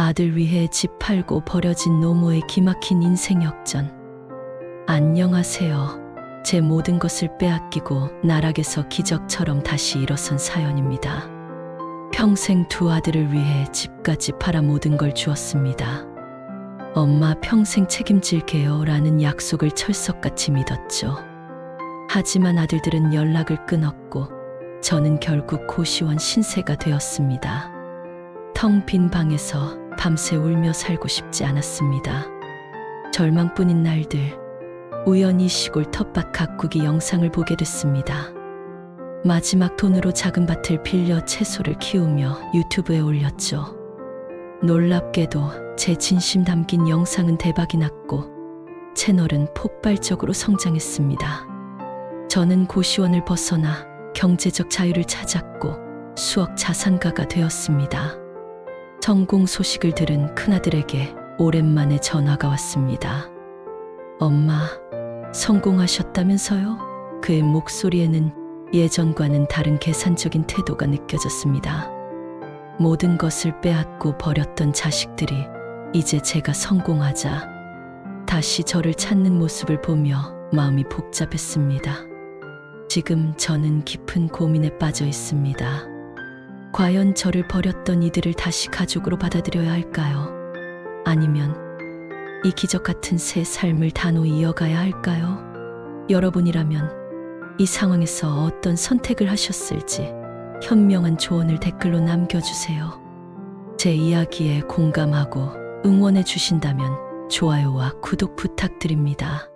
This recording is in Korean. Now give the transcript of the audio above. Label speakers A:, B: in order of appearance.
A: 아들 위해 집 팔고 버려진 노모의 기막힌 인생 역전. 안녕하세요. 제 모든 것을 빼앗기고 나락에서 기적처럼 다시 일어선 사연입니다. 평생 두 아들을 위해 집까지 팔아 모든 걸 주었습니다. 엄마 평생 책임질게요 라는 약속을 철석같이 믿었죠. 하지만 아들들은 연락을 끊었고 저는 결국 고시원 신세가 되었습니다. 텅 빈 방에서 밤새 울며 살고 싶지 않았습니다. 절망뿐인 날들, 우연히 시골 텃밭 가꾸기 영상을 보게 됐습니다. 마지막 돈으로 작은 밭을 빌려 채소를 키우며 유튜브에 올렸죠. 놀랍게도 제 진심 담긴 영상은 대박이 났고 채널은 폭발적으로 성장했습니다. 저는 고시원을 벗어나 경제적 자유를 찾았고 수억 자산가가 되었습니다. 성공 소식을 들은 큰아들에게 오랜만에 전화가 왔습니다. 엄마, 성공하셨다면서요? 그의 목소리에는 예전과는 다른 계산적인 태도가 느껴졌습니다. 모든 것을 빼앗고 버렸던 자식들이 이제 제가 성공하자 다시 저를 찾는 모습을 보며 마음이 복잡했습니다. 지금 저는 깊은 고민에 빠져 있습니다. 과연 저를 버렸던 이들을 다시 가족으로 받아들여야 할까요? 아니면 이 기적 같은 새 삶을 단호히 이어가야 할까요? 여러분이라면 이 상황에서 어떤 선택을 하셨을지 현명한 조언을 댓글로 남겨주세요. 제 이야기에 공감하고 응원해 주신다면 좋아요와 구독 부탁드립니다.